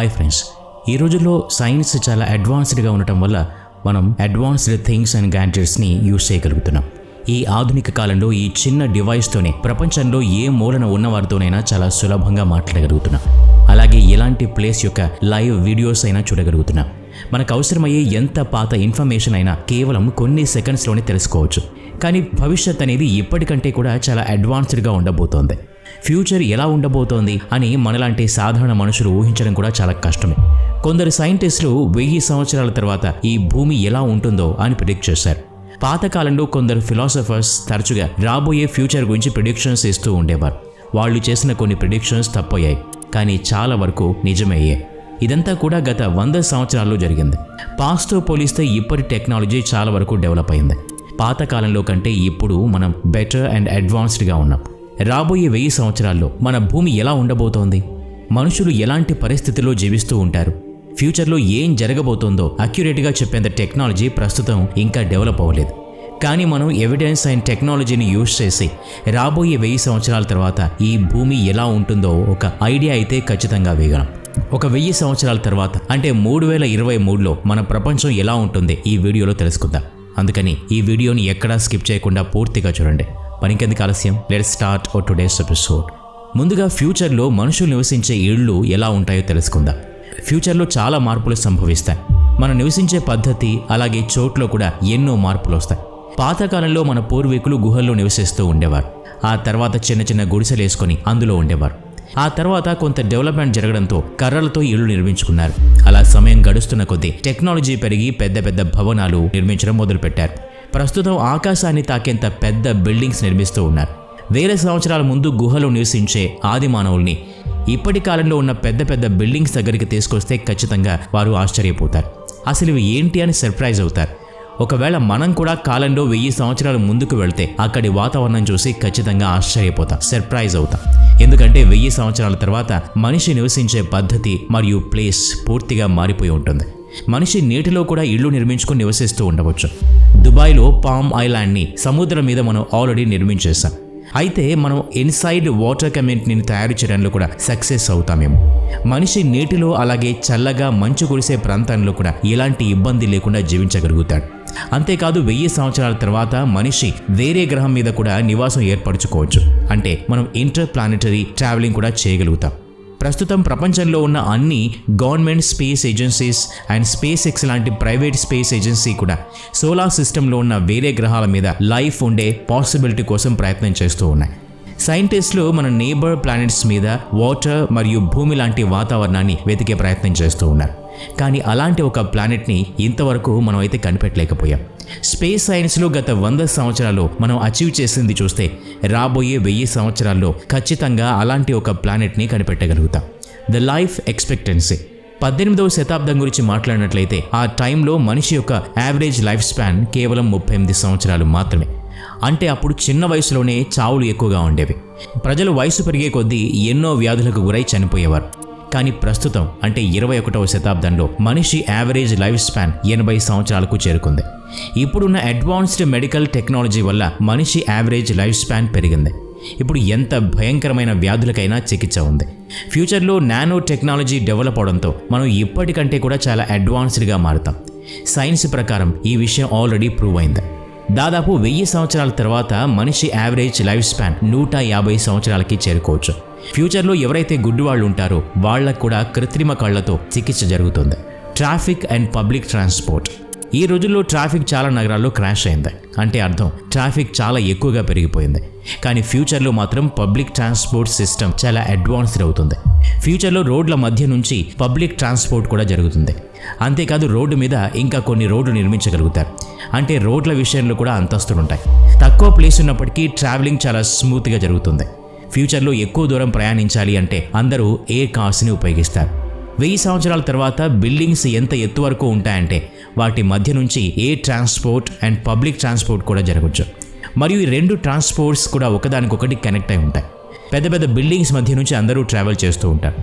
Hi friends ఈ రోజుల్లో science చాలా అడ్వాన్స్డ్గా ఉండటం వల్ల మనం అడ్వాన్స్డ్ థింగ్స్ అండ్ గ్యాడ్జెట్స్ని యూజ్ చేయగలుగుతున్నాం. ఈ ఆధునిక కాలంలో ఈ చిన్న డివైస్తోనే ప్రపంచంలో ఏ మూలన ఉన్నవారితోనైనా చాలా సులభంగా మాట్లాడగలుగుతున్నాం. అలాగే ఎలాంటి ప్లేస్ యొక్క లైవ్ వీడియోస్ అయినా చూడగలుగుతున్నాం. మనకు అవసరమయ్యే ఎంత పాత ఇన్ఫర్మేషన్ అయినా కేవలం కొన్ని సెకండ్స్లోనే తెలుసుకోవచ్చు. కానీ భవిష్యత్ అనేది ఇప్పటికంటే కూడా చాలా అడ్వాన్స్డ్గా ఉండబోతోంది. ఫ్యూచర్ ఎలా ఉండబోతోంది అని మనలాంటి సాధారణ మనుషులు ఊహించడం కూడా చాలా కష్టమే. కొందరు సైంటిస్టులు వెయ్యి సంవత్సరాల తర్వాత ఈ భూమి ఎలా ఉంటుందో అని ప్రిడిక్ట్ చేశారు. పాతకాలంలో కొందరు ఫిలాసఫర్స్ తరచుగా రాబోయే ఫ్యూచర్ గురించి ప్రిడిక్షన్స్ ఇస్తూ ఉండేవారు. వాళ్ళు చేసిన కొన్ని ప్రిడిక్షన్స్ తప్పయ్యాయి కానీ చాలా వరకు నిజమయ్యాయి ఇదంతా కూడా గత వంద సంవత్సరాల్లో జరిగింది. పాస్ట్తో పోలిస్తే ఇప్పటి టెక్నాలజీ చాలా వరకు డెవలప్ అయింది. పాతకాలంలో కంటే ఇప్పుడు మనం బెటర్ అండ్ అడ్వాన్స్డ్గా ఉన్నాం. రాబోయే వెయ్యి సంవత్సరాల్లో మన భూమి ఎలా ఉండబోతోంది? మనుషులు ఎలాంటి పరిస్థితుల్లో జీవిస్తూ ఉంటారు? ఫ్యూచర్లో ఏం జరగబోతోందో అక్యురేట్గా చెప్పేంత టెక్నాలజీ ప్రస్తుతం ఇంకా డెవలప్ అవ్వలేదు. కానీ మనం ఎవిడెన్స్ అండ్ టెక్నాలజీని యూజ్ చేసి రాబోయే వెయ్యి సంవత్సరాల తర్వాత ఈ భూమి ఎలా ఉంటుందో ఒక ఐడియా అయితే ఖచ్చితంగా వేయగలం. ఒక వెయ్యి సంవత్సరాల తర్వాత అంటే మూడు వేల ఇరవై మూడులో మన ప్రపంచం ఎలా ఉంటుంది ఈ వీడియోలో తెలుసుకుందాం. అందుకని ఈ వీడియోని ఎక్కడా స్కిప్ చేయకుండా పూర్తిగా చూడండి. మరింకెందుకు ఆలస్యం? Let start our today's episode ముందుగా ఫ్యూచర్లో మనుషులు నివసించే ఇళ్ళు ఎలా ఉంటాయో తెలుసుకుందాం. ఫ్యూచర్లో చాలా మార్పులు సంభవిస్తాయి. మనం నివసించే పద్ధతి అలాగే చోట్లో కూడా ఎన్నో మార్పులు వస్తాయి. పాతకాలంలో మన పూర్వీకులు గుహల్లో నివసిస్తూ ఉండేవారు. ఆ తర్వాత చిన్న చిన్న గుడిసెలు వేసుకొని అందులో ఉండేవారు. ఆ తర్వాత కొంత డెవలప్మెంట్ జరగడంతో కర్రలతో ఇళ్ళు నిర్మించుకున్నారు. అలా సమయం గడుస్తున్న కొద్దీ టెక్నాలజీ పెరిగి పెద్ద పెద్ద భవనాలు నిర్మించడం మొదలుపెట్టారు. ప్రస్తుతం ఆకాశాన్ని తాకేంత పెద్ద బిల్డింగ్స్ నిర్మిస్తూ ఉన్నారు. వేల సంవత్సరాల ముందు గుహలో నివసించే ఆది మానవుల్ని ఇప్పటి కాలంలో ఉన్న పెద్ద పెద్ద బిల్డింగ్స్ దగ్గరికి తీసుకొస్తే ఖచ్చితంగా వారు ఆశ్చర్యపోతారు. అసలు ఇవి ఏంటి అని సర్ప్రైజ్ అవుతారు. ఒకవేళ మనం కూడా కాలంలో వెయ్యి సంవత్సరాల ముందుకు వెళ్తే అక్కడి వాతావరణం చూసి ఖచ్చితంగా ఆశ్చర్యపోతాం సర్ప్రైజ్ అవుతాం. ఎందుకంటే వెయ్యి సంవత్సరాల తర్వాత మనిషి నివసించే పద్ధతి మరియు ప్లేస్ పూర్తిగా మారిపోయి ఉంటుంది. మనిషి నీటిలో కూడా ఇళ్ళు నిర్మించుకొని నివసిస్తూ ఉండవచ్చు. దుబాయ్లో పామ్ ఐలాండ్ని సముద్రం మీద మనం ఆల్రెడీ నిర్మించేసాం అయితే మనం ఇన్సైడ్ వాటర్ కమ్యూనిటీని తయారు చేయడంలో కూడా సక్సెస్ అవుతామేమో. మనిషి నీటిలో అలాగే చల్లగా మంచు కురిసే ప్రాంతంలో కూడా ఎలాంటి ఇబ్బంది లేకుండా జీవించగలుగుతాడు. అంతేకాదు వెయ్యి సంవత్సరాల తర్వాత మనిషి వేరే గ్రహం మీద కూడా నివాసం ఏర్పరచుకోవచ్చు. అంటే మనం ఇంటర్ ప్లానెటరీ ట్రావెలింగ్ కూడా చేయగలుగుతాం. ప్రస్తుతం ప్రపంచంలో ఉన్న అన్ని government space agencies and SpaceX లాంటి ప్రైవేట్ స్పేస్ ఏజెన్సీ కూడా సోలార్ సిస్టంలో ఉన్న వేరే గ్రహాల మీద లైఫ్ ఉండే పాసిబిలిటీ కోసం ప్రయత్నం చేస్తూ ఉన్నాయి. సైంటిస్టులు మన నేబర్ ప్లానెట్స్ మీద వాటర్ మరియు భూమి లాంటి వాతావరణాన్ని వెతికే ప్రయత్నం చేస్తూ ఉన్నారు. కానీ అలాంటి ఒక ప్లానెట్ని ఇంతవరకు మనం అయితే కనిపెట్టలేకపోయాం. స్పేస్ సైన్స్లో గత వంద సంవత్సరాలు మనం అచీవ్ చేసింది చూస్తే రాబోయే వెయ్యి సంవత్సరాల్లో ఖచ్చితంగా అలాంటి ఒక ప్లానెట్ని కనిపెట్టగలుగుతాం. ద లైఫ్ ఎక్స్పెక్టెన్సీ పద్దెనిమిదవ శతాబ్దం గురించి మాట్లాడినట్లయితే ఆ టైంలో మనిషి యొక్క యావరేజ్ లైఫ్ స్పాన్ కేవలం ముప్పై ఎనిమిది సంవత్సరాలు మాత్రమే. అంటే అప్పుడు చిన్న వయసులోనే చావులు ఎక్కువగా ఉండేవి. ప్రజలు వయసు పెరిగే కొద్దీ ఎన్నో వ్యాధులకు గురై చనిపోయేవారు. కానీ ప్రస్తుతం అంటే ఇరవై ఒకటవ శతాబ్దంలో మనిషి యావరేజ్ లైఫ్ స్పాన్ ఎనభై సంవత్సరాలకు చేరుకుంది. ఇప్పుడున్న అడ్వాన్స్డ్ మెడికల్ టెక్నాలజీ వల్ల మనిషి యావరేజ్ లైఫ్ స్పాన్ పెరిగింది. ఇప్పుడు ఎంత భయంకరమైన వ్యాధులకైనా చికిత్స ఉంది. ఫ్యూచర్లో నానో టెక్నాలజీ డెవలప్ అవడంతో మనం ఇప్పటికంటే కూడా చాలా అడ్వాన్స్డ్గా మారుతాం. సైన్స్ ప్రకారం ఈ విషయం ఆల్రెడీ ప్రూవ్ అయింది. దాదాపు వెయ్యి సంవత్సరాల తర్వాత మనిషి యావరేజ్ లైఫ్ స్పాన్ నూట యాభై సంవత్సరాలకి చేరుకోవచ్చు. ఫ్యూచర్లో ఎవరైతే గుడ్డు వాళ్ళు ఉంటారో వాళ్ళకు కూడా కృత్రిమ కళ్ళతో చికిత్స జరుగుతుంది. Traffic and public transport. ఈ రోజుల్లో ట్రాఫిక్ చాలా నగరాల్లో క్రాష్ అయింది. అంటే అర్థం ట్రాఫిక్ చాలా ఎక్కువగా పెరిగిపోయింది. కానీ ఫ్యూచర్లో మాత్రం పబ్లిక్ ట్రాన్స్పోర్ట్ సిస్టమ్ చాలా అడ్వాన్స్డ్ అవుతుంది. ఫ్యూచర్లో రోడ్ల మధ్య నుంచి పబ్లిక్ ట్రాన్స్పోర్ట్ కూడా జరుగుతుంది. అంతేకాదు రోడ్డు మీద ఇంకా కొన్ని రోడ్లు నిర్మించగలుగుతారు. అంటే రోడ్ల విషయంలో కూడా అంతస్తులు ఉంటాయి తక్కువ ప్లేస్ ఉన్నప్పటికీ ట్రావెలింగ్ చాలా స్మూత్గా జరుగుతుంది. ఫ్యూచర్లో ఎక్కువ దూరం ప్రయాణించాలి అంటే అందరూ ఎయిర్ కార్స్ని ఉపయోగిస్తారు. వెయ్యి సంవత్సరాల తర్వాత బిల్డింగ్స్ ఎంత ఎత్తు వరకు ఉంటాయంటే వాటి మధ్య నుంచి air transport and public transport కూడా జరగచ్చు. మరియు ఈ రెండు ట్రాన్స్పోర్ట్స్ కూడా ఒకదానికొకటి కనెక్ట్ అయి ఉంటాయి. పెద్ద పెద్ద బిల్డింగ్స్ మధ్య నుంచి అందరూ ట్రావెల్ చేస్తూ ఉంటారు.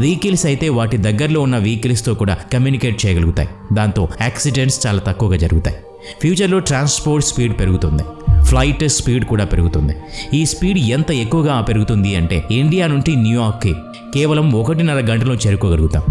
వెహికల్స్ అయితే వాటి దగ్గరలో ఉన్న వెహికల్స్తో కూడా కమ్యూనికేట్ చేయగలుగుతాయి. దాంతో యాక్సిడెంట్స్ చాలా తక్కువగా జరుగుతాయి. ఫ్యూచర్లో ట్రాన్స్పోర్ట్ స్పీడ్ పెరుగుతుంది. ఫ్లైట్ స్పీడ్ కూడా పెరుగుతుంది. ఈ స్పీడ్ ఎంత ఎక్కువగా పెరుగుతుంది అంటే ఇండియా నుండి న్యూయార్క్కి కేవలం ఒకటిన్నర గంటలో చేరుకోగలుగుతాం.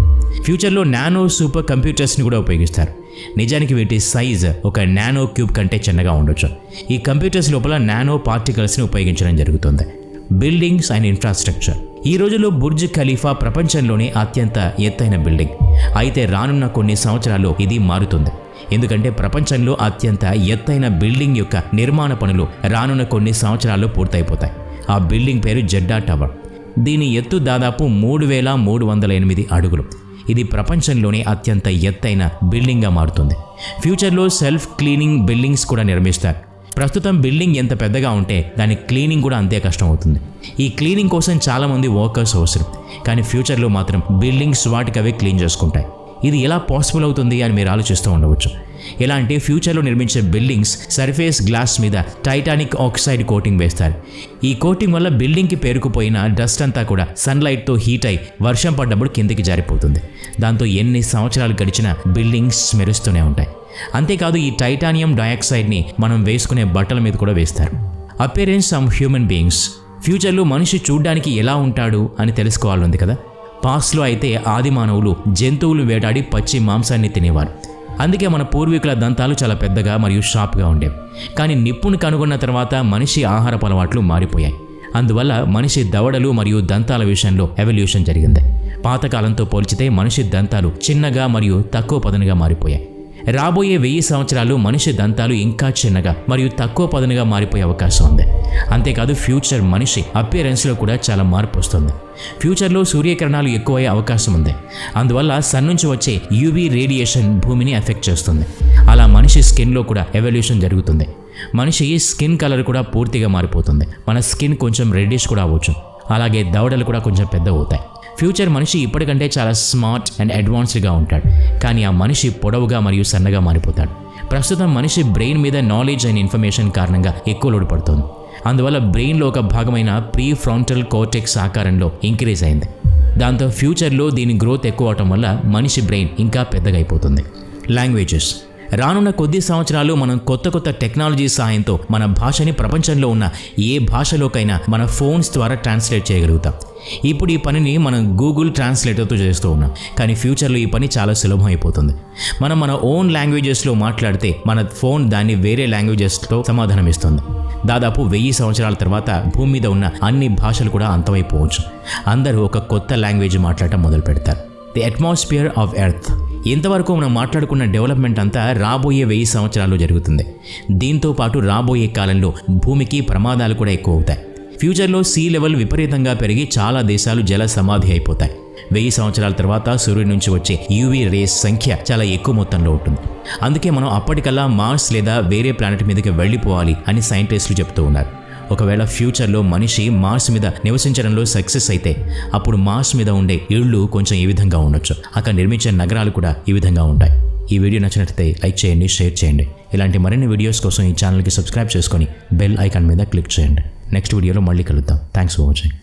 ఫ్యూచర్లో నానో సూపర్ కంప్యూటర్స్ని కూడా ఉపయోగిస్తారు. నిజానికి వీటి సైజ్ ఒక నానో క్యూబ్ కంటే చిన్నగా ఉండొచ్చు. ఈ కంప్యూటర్స్ లోపల నానో పార్టికల్స్ని ఉపయోగించడం జరుగుతుంది. Buildings and infrastructure. ఈ రోజుల్లో బుర్జ్ ఖలీఫా ప్రపంచంలోనే అత్యంత ఎత్తైన బిల్డింగ్. అయితే రానున్న కొన్ని సంవత్సరాల్లో ఇది మారుతుంది. ఎందుకంటే ప్రపంచంలో అత్యంత ఎత్తైన బిల్డింగ్ యొక్క నిర్మాణ పనులు రానున్న కొన్ని సంవత్సరాల్లో పూర్తయిపోతాయి. ఆ బిల్డింగ్ పేరు జెడ్డా టవర్. దీని ఎత్తు దాదాపు మూడు వేల మూడు వందల ఎనిమిది అడుగులు. ఇది ప్రపంచంలోనే అత్యంత ఎత్తైన బిల్డింగ్గా మారుతుంది. ఫ్యూచర్లో సెల్ఫ్ క్లీనింగ్ బిల్డింగ్స్ కూడా నిర్మిస్తారు. ప్రస్తుతం బిల్డింగ్ ఎంత పెద్దగా ఉంటే దాని క్లీనింగ్ కూడా అంతే కష్టం అవుతుంది. ఈ క్లీనింగ్ కోసం చాలామంది వర్కర్స్ అవసరం. కానీ ఫ్యూచర్లో మాత్రం బిల్డింగ్స్ వాటికవే క్లీన్ చేసుకుంటాయి. ఇది ఎలా పాసిబుల్ అవుతుంది అని మీరు ఆలోచిస్తూ ఉండవచ్చు. ఎలా అంటే ఫ్యూచర్లో నిర్మించే బిల్డింగ్స్ సర్ఫేస్ గ్లాస్ మీద టైటానిక్ ఆక్సైడ్ కోటింగ్ వేస్తారు. ఈ కోటింగ్ వల్ల బిల్డింగ్కి పేరుకుపోయిన డస్ట్ అంతా కూడా సన్లైట్తో హీట్ అయి వర్షం పడ్డప్పుడు కిందకి జారిపోతుంది. దాంతో ఎన్ని సంవత్సరాలు గడిచినా బిల్డింగ్స్ మెరుస్తూనే ఉంటాయి. అంతేకాదు ఈ టైటానియం డయాక్సైడ్ని మనం వేసుకునే బట్టల మీద కూడా వేస్తారు. అపేరెన్స్ సమ్ హ్యూమన్ బీయింగ్స్ ఫ్యూచర్లో మనిషి చూడ్డానికి ఎలా ఉంటాడు అని తెలుసుకోవాలంది కదా? పాస్లో అయితే ఆది మానవులు జంతువులు వేటాడి పచ్చి మాంసాన్ని తినేవారు. అందుకే మన పూర్వీకుల దంతాలు చాలా పెద్దగా మరియు షార్ప్గా ఉండేవి కానీ నిప్పుని కనుగొన్న తర్వాత మనిషి ఆహారపు అలవాట్లు మారిపోయాయి. అందువల్ల మనిషి దవడలు మరియు దంతాల విషయంలో ఎవల్యూషన్ జరిగింది. పాతకాలంతో పోల్చితే మనిషి దంతాలు చిన్నగా మరియు తక్కువ పదునుగా మారిపోయాయి. రాబోయే వెయ్యి సంవత్సరాలు మనిషి దంతాలు ఇంకా చిన్నగా మరియు తక్కువ పదునుగా మారిపోయే అవకాశం ఉంది. అంతేకాదు ఫ్యూచర్ మనిషి అపియరెన్స్లో కూడా చాలా మార్పు వస్తుంది. ఫ్యూచర్లో సూర్యకిరణాలు ఎక్కువయ్యే అవకాశం ఉంది. అందువల్ల సన్ నుంచి వచ్చే యూవీ రేడియేషన్ భూమిని ఎఫెక్ట్ చేస్తుంది. అలా మనిషి స్కిన్లో కూడా ఎవల్యూషన్ జరుగుతుంది. మనిషి స్కిన్ కలర్ కూడా పూర్తిగా మారిపోతుంది. మన స్కిన్ కొంచెం రెడ్డిష్ కూడా అవ్వచ్చు. అలాగే దవడలు కూడా కొంచెం పెద్ద అవుతాయి ఫ్యూచర్ మనిషి ఇప్పటికంటే చాలా స్మార్ట్ అండ్ అడ్వాన్స్డ్గా ఉంటాడు. కానీ ఆ మనిషి పొడవుగా మరియు సన్నగా మారిపోతాడు. ప్రస్తుతం మనిషి బ్రెయిన్ మీద నాలెడ్జ్ అండ్ ఇన్ఫర్మేషన్ కారణంగా ఎక్కువ లోడ్ పడుతుంది. అందువల్ల బ్రెయిన్లో ఒక భాగమైన ప్రీ ఫ్రాంటల్ కోటెక్స్ ఆకారంలో ఇంక్రీజ్ అయింది. దాంతో ఫ్యూచర్లో దీని గ్రోత్ ఎక్కువ అవటం వల్ల మనిషి బ్రెయిన్ ఇంకా పెద్దగా అయిపోతుంది. లాంగ్వేజెస్ రానున్న కొద్ది సంవత్సరాలు మనం కొత్త కొత్త టెక్నాలజీ సహాయంతో మన భాషని ప్రపంచంలో ఉన్న ఏ భాషలోకైనా మన ఫోన్స్ ద్వారా ట్రాన్స్లేట్ చేయగలుగుతాం. ఇప్పుడు ఈ పనిని మనం గూగుల్ ట్రాన్స్లేటర్తో చేస్తూ ఉన్నాం. కానీ ఫ్యూచర్లో ఈ పని చాలా సులభం అయిపోతుంది. మనం మన ఓన్ లాంగ్వేజెస్లో మాట్లాడితే మన ఫోన్ దాన్ని వేరే లాంగ్వేజెస్తో సమాధానం ఇస్తుంది దాదాపు వెయ్యి సంవత్సరాల తర్వాత భూమి మీద ఉన్న అన్ని భాషలు కూడా అంతమైపోవచ్చు. అందరూ ఒక కొత్త లాంగ్వేజ్ మాట్లాడటం మొదలు పెడతారు ది అట్మాస్ఫియర్ ఆఫ్ ఎర్త్ ఇంతవరకు మనం మాట్లాడుకున్న డెవలప్మెంట్ అంతా రాబోయే వెయ్యి సంవత్సరాల్లో జరుగుతుంది. దీంతో పాటు రాబోయే కాలంలో భూమికి ప్రమాదాలు కూడా ఎక్కువ అవుతాయి ఫ్యూచర్లో సీ లెవెల్ విపరీతంగా పెరిగి చాలా దేశాలు జల సమాధి అయిపోతాయి. వెయ్యి సంవత్సరాల తర్వాత సూర్యుడి నుంచి వచ్చే యూవీ రేస్ సంఖ్య చాలా ఎక్కువ మొత్తంలో ఉంటుంది. అందుకే మనం అప్పటికల్లా మార్స్ లేదా వేరే ప్లానెట్ మీదకి వెళ్ళిపోవాలి అని సైంటిస్టులు చెప్తూ ఉన్నారు. ఒకవేళ ఫ్యూచర్లో మనిషి మార్స్ మీద నివసించడంలో సక్సెస్ అయితే అప్పుడు మార్స్ మీద ఉండే ఇళ్ళు కొంచెం ఈ విధంగా ఉండొచ్చు. అక్కడ నిర్మించే నగరాలు కూడా ఈ విధంగా ఉంటాయి. ఈ వీడియో నచ్చినట్లయితే లైక్ చేయండి షేర్ చేయండి. ఇలాంటి మరిన్ని వీడియోస్ కోసం ఈ ఛానల్కి సబ్స్క్రైబ్ చేసుకొని బెల్ ఐకాన్ మీద క్లిక్ చేయండి. నెక్స్ట్ వీడియోలో మళ్ళీ కలుద్దాం. Thanks for watching.